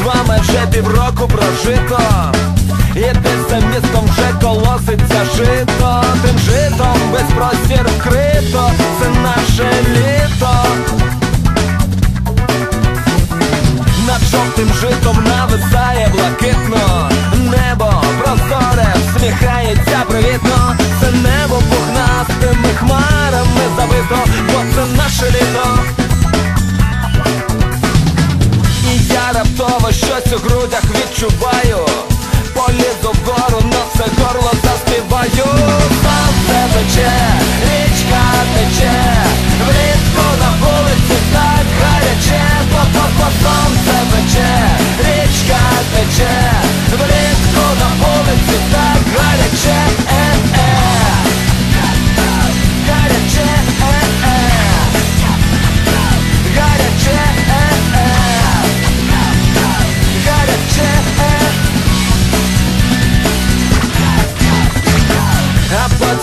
з вами вже півроку прожито, і ти за містом вже колоситься жито, тим житом без простір грудях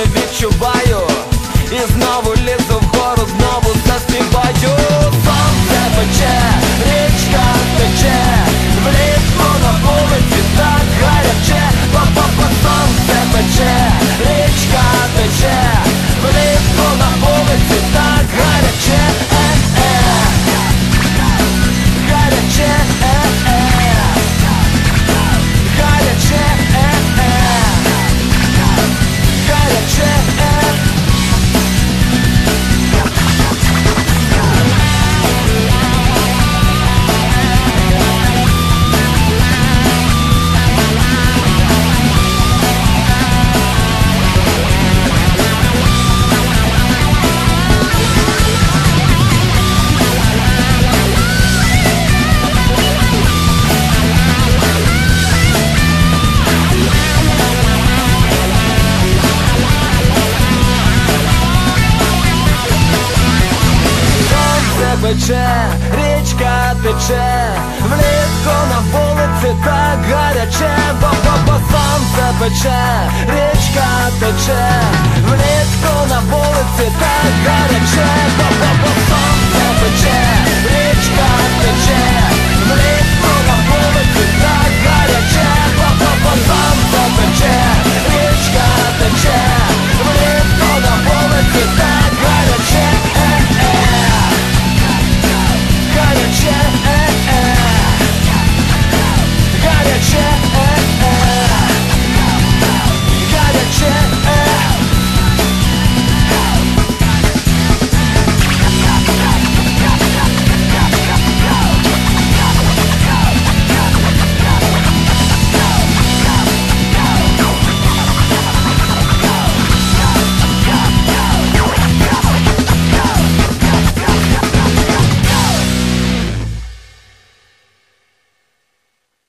приємне відчуваю Пече, річка тече, влітку на вулиці так гаряче, бо-бо-бо сонце пече, річка тече, влітку на вулиці